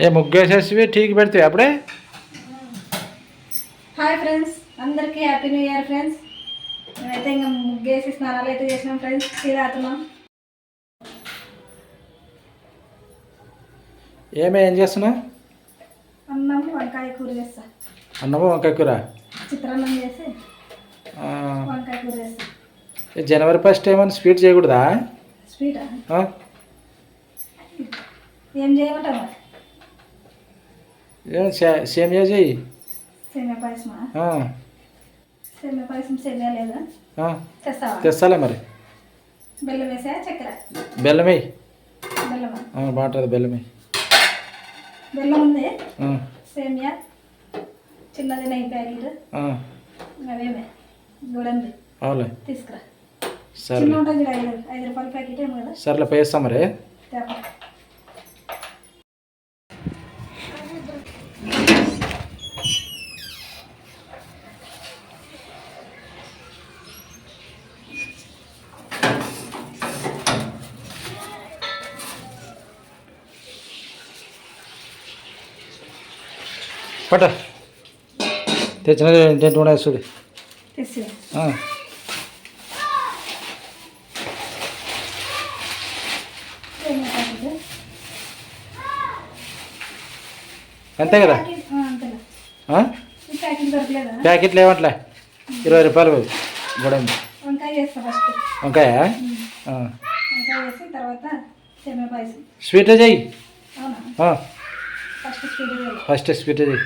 ఏ ముగ్గేసేసి టీకి పెడితే అప్పుడే? హాయ్ ఫ్రెండ్స్ అందరికీ హ్యాపీ న్యూ ఇయర్ ఫ్రెండ్స్. మేమైతే ఇంకా ముగ్గేసి స్నానాలు అయితే చేసినాం ఫ్రెండ్స్ టీ తాగుతున్నాం. ఏమే ఏం చేస్తున్నావు? అన్నం వంకాయ కూర చేస్తా. అన్నము వంకాయ కూర? చిత్రాన్నం చేసి వంకాయ కూర చేస్తా. జనవరి ఫస్ట్ ఏమైనా స్వీట్ చేయకూడదా? స్వీటా? ఏం చేయమంటావు మరి ఏం సే- సేమియా చెయ్యి సేమియా పాయసమా ఆ, సేమియా పాయసం సేమియా లేదా ఆ, తెస్తావా? తెస్తాలే మరి. బెల్లమా బాగుంటుంది బెల్లం వేయి. బెల్లం ఉంది? సేమియా? చిన్నది నెయ్యి ప్యాకెట్? అవేమే? గుడంది. అవులే తీసుకురా. సరే ఐదు రూపాయల ప్యాకెట్ ఏమో కదా. సర్లే పోయిస్తాం మరి తేపా పట్ట తెచ్చినది ఏంటంటే కూడా చూడు తెచ్చి ఆ, సేమియా ప్యాకెట్ అంతే కదా ప్యాకెట్ ఆ, అంతేలే ఆ? ఈ ప్యాకెట్ దొరకలేదా ప్యాకెట్లు ఏమంటలే ఇరవై రూపాయలు అవి గొడవ వంకాయ చేస్తా ఫస్ట్ వంకాయ ఆ. వంకాయ చేసి తర్వాత సేమియా పాయసం స్వీట్ చెయ్యి అవునా ఆ, ఫస్ట్ స్వీట్ చేయాలి ఫస్ట్ స్వీట్ చెయ్యి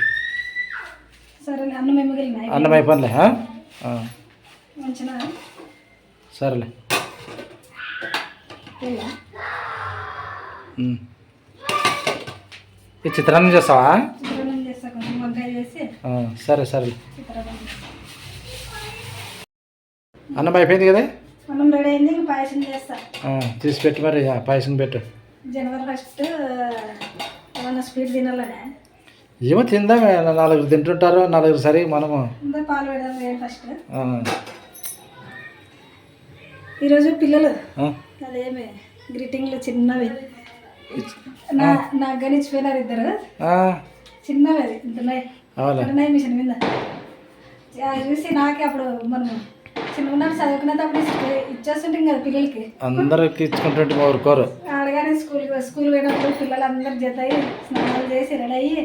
సరేలే అన్నం మిగిలిన అన్నం అయిపోయిలే మంచిగా సరేలే. ఈ చిత్రాన్నం చేస్తావా? సరే చిత్రాన్నం అన్నం అయిపోయింది కదా? అన్నం రెడీ అయింది పాయసం చేస్తా. తీసి పెట్టు మరి పాయసం పెట్టు. జనవరి ఫస్ట్ ఏమన్నా స్వీట్ తినాలనే. ఏమో తిందాం నలుగురు తింటుంటారు నలుగురు సరే మనము. పాలు పెడదాం ఫస్ట్. ఈరోజు పిల్లలు. అదేమి గ్రీటింగ్లు చిన్నవి. నా నాకు గణించిపోయినారు ఇద్దరు. చిన్నవి అది మిషన్ మీద. చూసి నాకే అప్పుడు మనం చిన్న ఉన్నాడు చదువుకునేటప్పుడు ఇస్తే- ఇచ్చేస్తుంటాం కదా పిల్లలకి. అందరికి ఇచ్చుకుంటుంటే మా ఊరుకోరు. ఆడగానే స్కూల్ స్కూల్ పోయినప్పుడు పిల్లలు అందరు జత అయ్యి స్నానాలు చేసి రెడీ అయ్యి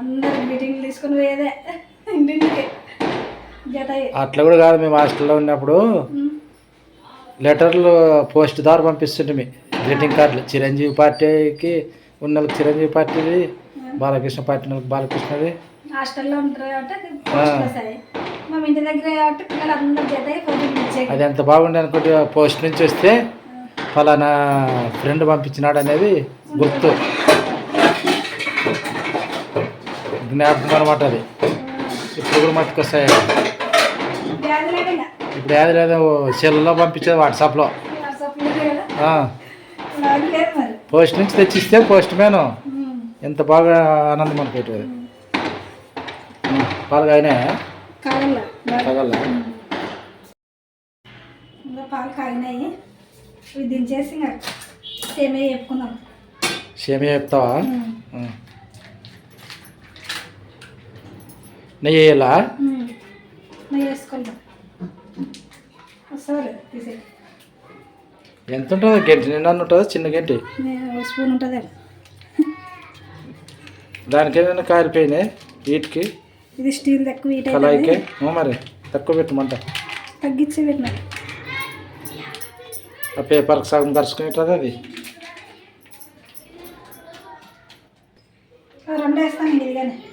అందరు మీటింగ్లు తీసుకుని పోయేదే. ఇంటింటికి. జత అయ్యి అట్లా కూడా కాదు మేము హాస్టల్లో ఉన్నప్పుడు. లెటర్లు పోస్ట్ ద్వారా పంపిస్తుంటే గ్రీటింగ్ కార్డులు. చిరంజీవి పార్టీకి ఉన్న వాళ్ళకి చిరంజీవి పార్టీది బాలకృష్ణ పార్టీ వాళ్ళకి బాలకృష్ణది. హాస్టల్లో ఉంటారు కాబట్టి మా ఇంటి దగ్గర కాబట్టి జత అది ఎంత బాగుండే అనుకుంటే పోస్ట్ నుంచి వస్తే ఫలానా ఫ్రెండ్ పంపించినాడు అనేది గుర్తు. జ్ఞాపకం అనమాట అది. ఇప్పుడు కూడా మట్టుకొస్తాయి ఇప్పుడు ఏది లేదు? సెల్లో పంపించేది వాట్సాప్లో. పోస్ట్ నుంచి తెచ్చిస్తే పోస్ట్ మ్యాన్. ఎంత బాగా ఆనందం అనుకుంటుంది పాలు కాయనే తగల పాలు కాగినాయి. దించేసి సేమే సేమియా చెప్తావా ఉమ్. ఆ. నెయ్యి వేయాలా ఎంత ఉంటుంది గంటి? నిండా ఉంటుందా? చిన్న గంటి? స్పూన్ ఉంటుంది. దానికి ఏదైనా కారిపోయినాయి వీటికి? ఇది స్టీల్ తక్కువ కళాయికి? ఓ మరి తక్కువ పెట్టమంట తగ్గించి పెట్టిన. ఆ పేపర్కి సగం కరుచుకునేటుంది అది?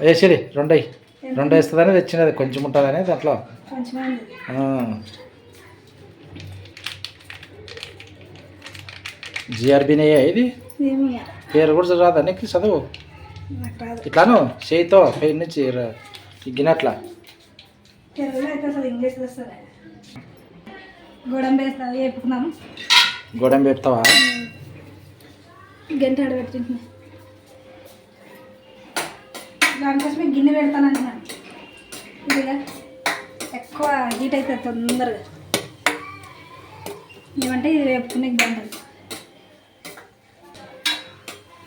వేసిరి రెండు రెండు వేస్తుందని తెచ్చినది. కొంచెం ఉంటుందని దాంట్లో. కొంచెం ఉంది జిఆర్బీ నెయ్యి ఇది? పేరు కూడా రాదా నీకు చదువు? ఇట్లాను? చేయితో పై నుంచి ర- ఇగ్గినట్లా తెలుగులో అయితే దానికోసమే గిన్నె పెడతాను అంటున్నాను ఇదిగా ఎక్కువ హీట్ అవుతుంది తొందరగా. ఏమంటే ఇది వేపుకునే బాగుంటుంది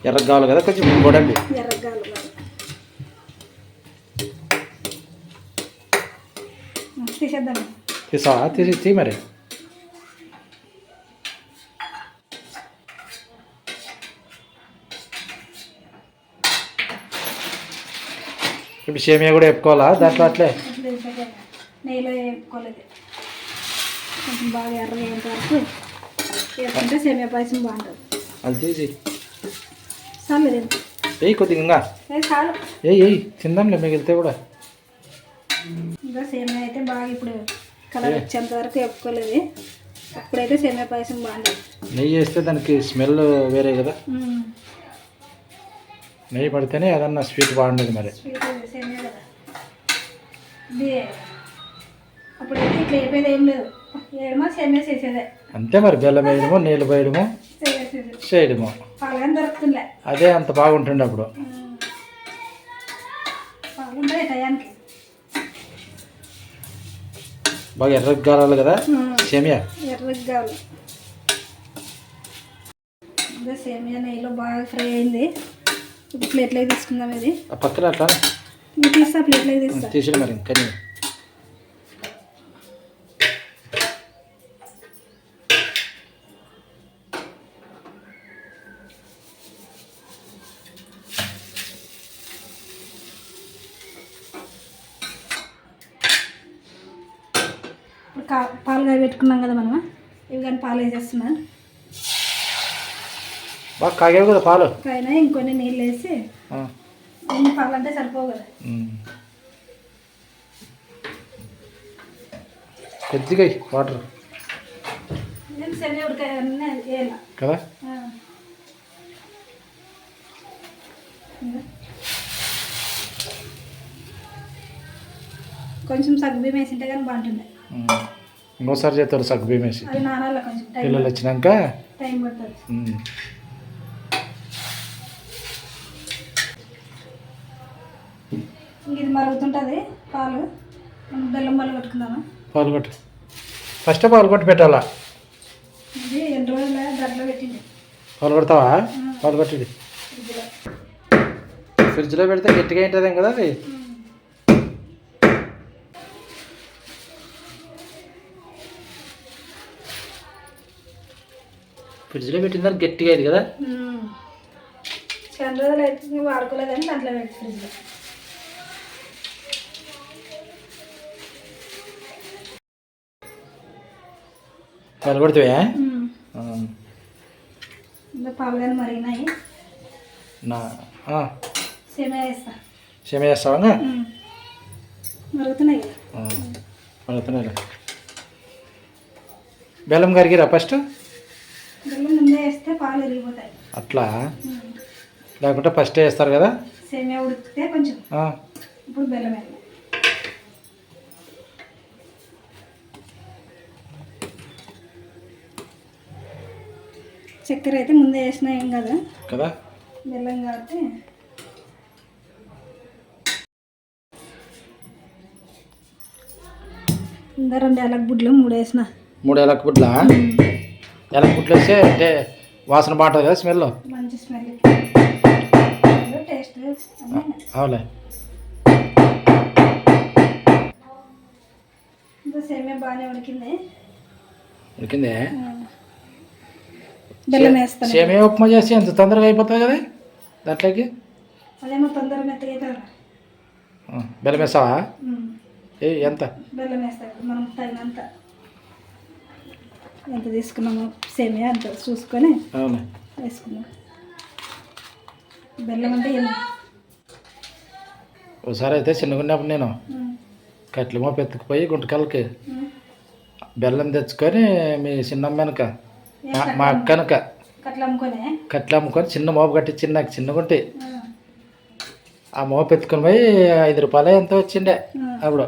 ఎర్రగా కావాలి కదా కొంచెం గొడంబి ఎర్రగాలు తీసేద్దాం. తీసావా తీసి తీ మరి. ఇప్పుడు సేమియా కూడా వేపుకోవాలా దాంట్లో అట్లే? అట్లా వేసాక నెయ్యిలో వేపుకోలేదు కొంచెం బాగా ఎర్రగా అయ్యేంత వరకు వేసుకుంటే సేమియా పాయసం బాగుంటుంది. అది తీసి చాలు లేదు వేయి కొద్దిగా ఇంకా ఏ చాలు. ఏయ్ ఏయ్ తిందాంలే మిగిలితే కూడా. ఇంకా సేమియా అయితే బాగా ఇప్పుడు కలర్ వచ్చేంత వరకు వేపుకోలేదు అప్పుడైతే సేమియా పాయసం బాగుంటుంది. నెయ్యి వేస్తే దానికి స్మెల్ వేరే కదా. నెయ్యి పడితేనే ఏదన్నా స్వీట్ బాగుండేది మరి. అంతే మరి బెల్లం వేయడము నీళ్ళు పోయడము చేయడము. అదే అంత బాగుంటుండే అప్పుడు. బాగా ఎర్రగా కావాలి కదా. సేమియా? ఎర్రగా కావాలి ఇంకా సేమియా నెయ్యిలో బాగా ఫ్రై అయింది. ఇప్పుడు ప్లేట్లోకి తీసుకుందాం ఇది. ఆ పక్కన అట్లా. ఇది తీస్తా ప్లేట్లోకి తీస్తా. తీసి మరి కానీ పాలు కాయ పెట్టుకున్నాం కదా మనం ఇవి కానీ పాలు వేసేస్తున్నా బాగా కాగేవి కదా పాలు. పైన ఇంకొన్ని నీళ్ళు వేసి ఎన్ని పాలు అంటే సరిపోవు కదా. కొద్దిగా వాటర్. నేను శని ఉడకాయ కదా? కొంచెం సగ్గుబియ్యం వేసింటే కానీ బాగుంటుంది. ఇంకోసారి చేస్తారు సగ్గు బియ్యం వేసి. పిల్లలు వచ్చినాక? టైం పడుతుంది ఉమ్. ఇంక ఇది మరుగుతుంటుంది పాలు. బెల్లం పాలు పెట్టుకుందాము పాలు కొట్టు. ఫస్ట్ పాలు కొట్టి పెట్టాలా? ఇది ఎన్ని రోజుల దట్లో పెట్టింది. పాలు కొడతావా? పాలు కొట్టి ఫ్రిడ్జ్లో. ఫ్రిడ్జ్లో పెడితే గట్టిగా ఉంటుంది కదా అది? ఫ్రిడ్జ్లో పెట్టిన దానికి గట్టిగా అయింది కదా? చాలా రోజులు అయితే వాడుకోలేదని దాంట్లో పెట్టి ఫ్రిడ్జ్లో. పాలు కానీ మరిగినాయి నా వేస్తా. సేమ. మరుగుతున్నాయి బెల్లం కరిగిరా ఫస్ట్? బెల్లం ముందే వేస్తే పాలు విరిగిపోతాయి. అట్లా. లేకుంటే ఫస్ట్ వేస్తారు కదా? సేమియా ఉడికితే కొంచెం. ఇప్పుడు బెల్లం చక్కెర అయితే ముందే వేసినా ఏం కదా. కదా? బెల్లం కాబట్టి. ఇంకా రెండు ఏలక బుడ్లు మూడు వేసిన. మూడు ఎలక బుడ్ల? ఎలక బుడ్లు వేస్తే అంటే వాసన బాగుంటుంది కదా స్మెల్? మంచి స్మెల్. టేస్ట్. అవులే ఇంకా సేమియా బాగానే ఉడికింది. ఉడికిందే? బెల్లం వేస్తాను. సేమియా ఉప్మా చేస్తే ఎంత తొందరగా అయిపోతుంది కదా? దాంట్లోకి? అదేమో మెత్తగా బెల్లం వేస్తావా. ఏ ఎంత? బెల్లం వేస్తాం మనం తగినంత ఎంత తీసుకున్నామో సేమియా అంత చూసుకొని అవును. వేసుకున్నాం బెల్లం అంటే ఒకసారి అయితే చిన్నగున్నప్పుడు నేను. కట్లమో పెత్తుకుపోయి గుంటకల్కి. బెల్లం తెచ్చుకొని మీ చిన్నమ్మనక ఏ మా అక్కనక. కట్లు అమ్ముకొని చిన్న మోపు కట్టించి నాకు చిన్నగుంటే. ఆ. ఆ మోపు ఎత్తుకొని పోయి ఐదు రూపాయలు ఎంతో వచ్చిండే. అప్పుడు.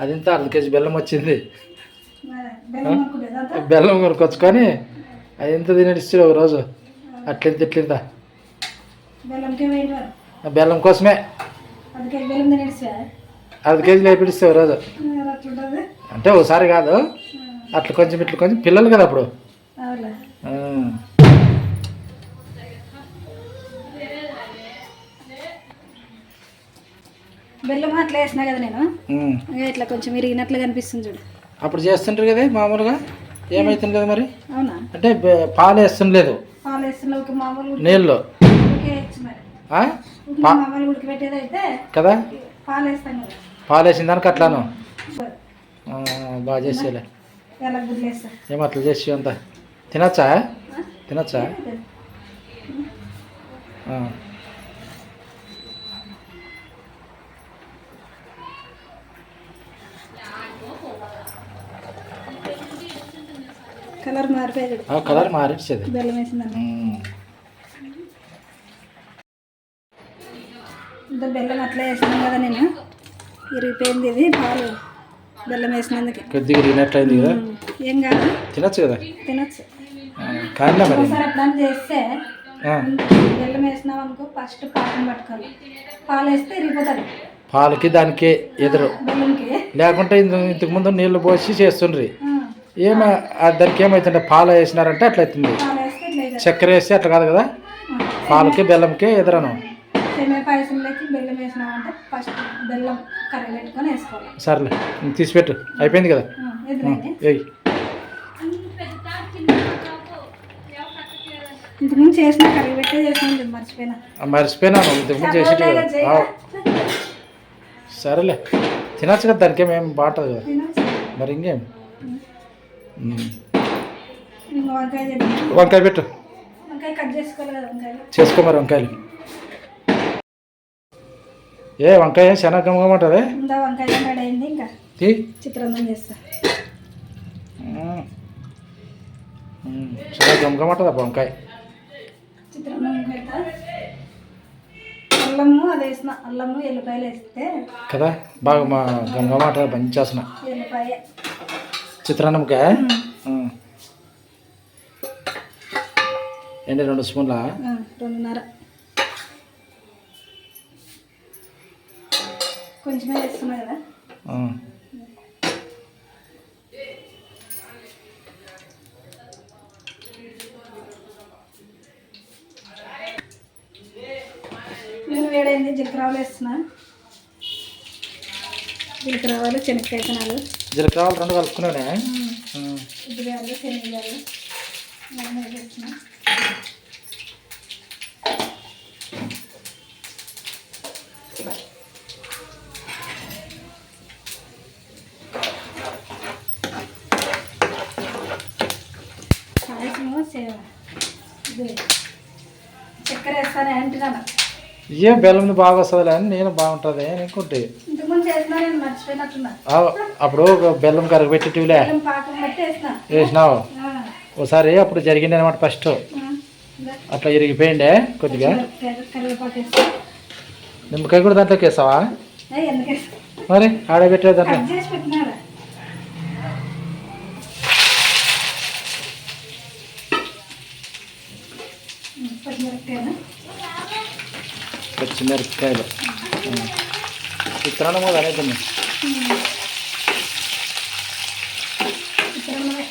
అది ఇంత అర్ధ కేజీ బెల్లం వచ్చింది? బెల్లం కొనుక్కొచ్చుకొని అది ఎంత తినేసి ఒక రోజు అట్లింత ఇట్లింత? బెల్లం కోసమే. అర్ధ కేజీ లేపిడిస్తే ఒక రోజు అంటే ఒకసారి కాదు. అట్లా కొంచెం ఇట్లా కొంచెం పిల్లలు కదా అప్పుడు. బెల్లం అట్లా వేసినా కదా నేను? ఇట్లా కొంచెం ఇరిగినట్లు కనిపిస్తుంది చూడు. అప్పుడు చేస్తుంటారు కదా మామూలుగా? ఏమైతుంది కదా మరి? అవునా? అంటే పాలు వేస్తుంది లేదు? పాలు వేస్తున్నా మామూలు నీళ్ళు? కదా? పాలు వేసిన దానికి అట్లాను? బాగా చేసేలే ఏమట్లా చేసి అంతా? తినచ్చా? తినచ్చా. కలర్ ఆ కలర్ మారిచ్చేది. బెల్లం వేసిందండి. ఇంత బెల్లం అట్లా వేసినాం కదా నేను. ఇరిగిపోయింది ఇది పాలు. బెల్లం వేసినందుకు. కొద్దిగా తినట్లయింది కదా? ఏం కాదు. తినచ్చు కదా? తినచ్చు. మరి. ఒకసారి అట్లా చేస్తే బెల్లం వేసినాం అనుకో ఫస్ట్ పాకం పట్టుకోవాలి. పాలు వేస్తే ఇరిగిపోతుంది. పాలకి దానికి ఎదురు. లేకుంటే ఇంత- ఇంతకు ముందు నీళ్ళు పోసి చేస్తుండ్రి. ఏమ దానికి ఏమవుతుంటే పాలు వేసినారంటే అట్లా అవుతుంది. చక్కెర వేస్తే అట్లా కాదు కదా? పాలకి బెల్లంకి ఎదురను. సర్లే తీసిపెట్టు. అయిపోయింది కదా ఆ, ఎదురైంది ఏయ్ ఇంతకుముందు చేసిన పెట్టే మర్చిపోయినా. మర్చిపోయినాను ఇంతకు ముందు చేసేటి కదా ఆ, సరేలే. తినచ్చు కదా దానికి ఏం బాగుంటుంది కదా. మరి ఇంకేం? వంకాయ పెట్టు. చేసుకో మరి వంకాయలు. ఏ వంకాయ చాలా గమ్మగమ్మంటుంది చాలా గమ్మగమ్మంటుంది అబ్బా వంకాయ. చిత్రాన్నం పెడతా. అల్లము అది వేసిన అల్లము ఎల్లిపాయలు వేస్తే కదా? బాగా మా గమ్మగమ్మంటుంది మంచి వాసన ఎల్లిపాయ. చిత్రాన్నంకా. ఏంటి రెండు స్పూన్ల? రెండున్నర. కొంచెమే వేస్తున్నా కదా? వేస్తున్నా జీలకర్ర ఆవాలు శనక్కాయ కణాలు జీలకర్ర ఆవాలు రెండు కలుపుకునే ఉద్దిగాయలు శనగలు పాయసము చక్కెర వేస్తానే అంటున్నాను. ఏ బెల్లం బాగా వస్తుందిలే అని నేను బాగుంటుంది అని అనుకుంటే. అప్పుడు బెల్లం కరగ పెట్టిటివిలే వేసిన. వేసినావు? ఒకసారి అప్పుడు జరిగింది అనమాట ఫస్ట్ అట్లా ఇరిగిపోయిండే కొద్దిగా. నిమ్మకాయ కూడా దాంట్లోకి వేసావా? మరి ఆడబెట్టే దాంట్లో కట్ చేసి పెట్టినారా ఉమ్, పచ్చిమిరపకాయలు పచ్చిమిరపకాయలు చిత్రాన్నం కూడా అనేది చిత్రాన్నమే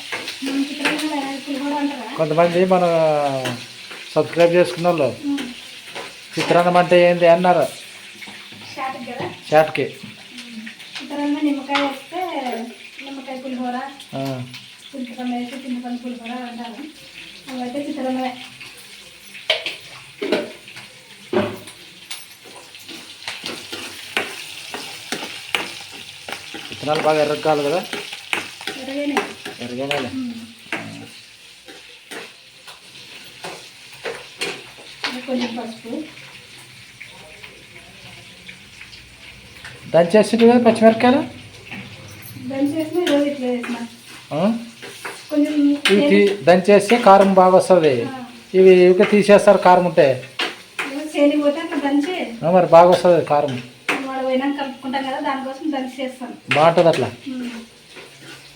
కొంతమంది మన సబ్స్క్రైబ్ చేసుకున్న వాళ్ళు చిత్రాన్నం అంటే ఏంటి అన్నారు. షార్ట్ నిమ్మకాయ వేస్తే నిమ్మకాయ పులిహోర ఆ, చింతపండు వేసి చింతపండు పులిహోర అంటారు అవైతే చిత్రాన్నమే విత్తనాలు బాగా ఎర్రకాలి కదా? ఎర్రగానే కొంచెం పసుపు. దంచేసింటి కదా పచ్చిమిరపకాయలు? ఇవి దంచేస్తే కారం బాగా వస్తుంది. ఇవి ఇవి తీసేస్తారు కారం ఉంటే. మరి బాగా వస్తుంది కారం. కలుపుకుంటాం కదా దానికోసం దంచి చేస్తాను బాగుంటుంది అట్లా?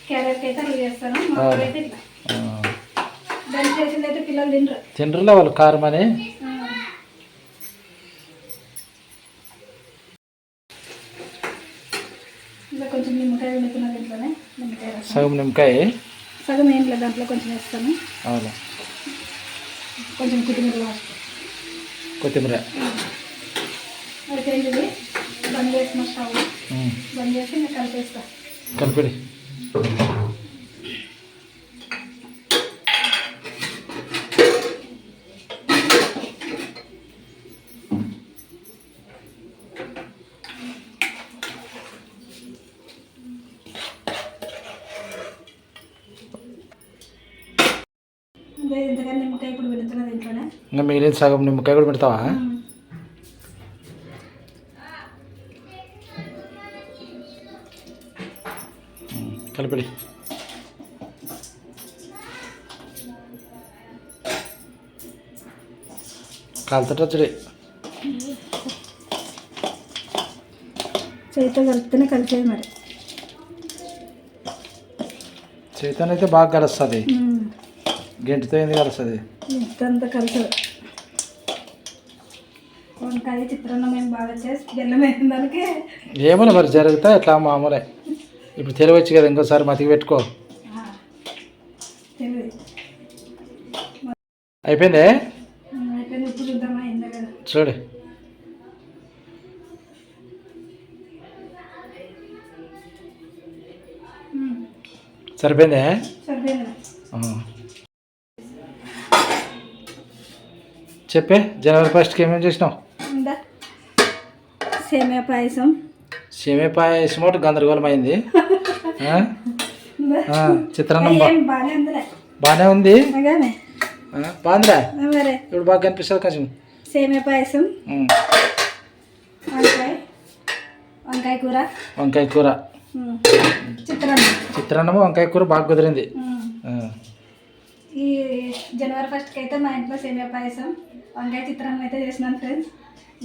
క్యారెట్ అయితే అలా చేస్తాను అయితే ఇట్లా. దంచి చేసింది అయితే పిల్లలు తినరు. తినరులే వాళ్ళు కారం అని. ఇంకా కొంచెం నిమ్మకాయ వండుతున్నా దీంట్లోనే నిమ్మకాయ. సగం నిమ్మకాయ. సగం ఏం లేదు దాంట్లో కొంచెం వేస్తాను. అవును? కొంచెం కొత్తిమీర కొత్తిమీర. అయితే బంద్ చేసిన స్టవ్. బంద్ చేసి కలిపేస్తా. కలిపిడి. ఇంకా మిగిలిన సగం నిమ్మకాయ కూడా పెడతావా? కలిపిడి కాలుతటచ్చుడి చేతితో కలిపితేనే కలిసేది మరి. చైతన్య అయితే బాగా కలుస్తుంది. గెంటితో ఏంది కలుస్తుంది? ఇంతంతా కలిసదు వంకాయ చిత్రాన్నం ఏం బాగా చేసి బెల్లం వేసిన దానికి ఏమన్నా మరి జరిగితే ఎట్లా మామూలే. ఇప్పుడు తెలివచ్చు కదా ఇంకోసారి మతికి పెట్టుకో. అయిపోయిందే? అయిపోయింది చూడు. సరిపోయిందే? సరిపోయింది చెప్పే జనవరి ఫస్ట్కి ఏమేమి చేసినావు? సేమియా పాయసం. సేమే పాయసం ఒకటి గందరగోళం అయింది ఆ? ఉందా? ఆ, చిత్రాన్నం బాగానే ఉంది బాగుందిరా ఇప్పుడు బాగా కనిపిస్తుంది కొంచెం. సేమియా పాయసం. వంకాయ. వంకాయ కూర. వంకాయ కూర. చిత్రాన్నము వంకాయ కూర బాగా కుదిరింది. ఈ జనవరి ఫస్ట్కి అయితే మా ఇంట్లో సేమియా పాయసం. వంకాయ చిత్రాన్నం అయితే చేసినాను ఫ్రెండ్స్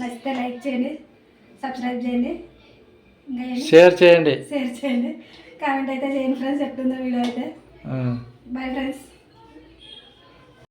నచ్చితే లైక్ చేయండి సబ్స్క్రైబ్ చేయండి? షేర్ చేయండి. షేర్ చేయండి. కామెంట్ అయితే చేయండి ఫ్రెండ్స్ ఎట్లుందో వీడియో అయితే. Bye friends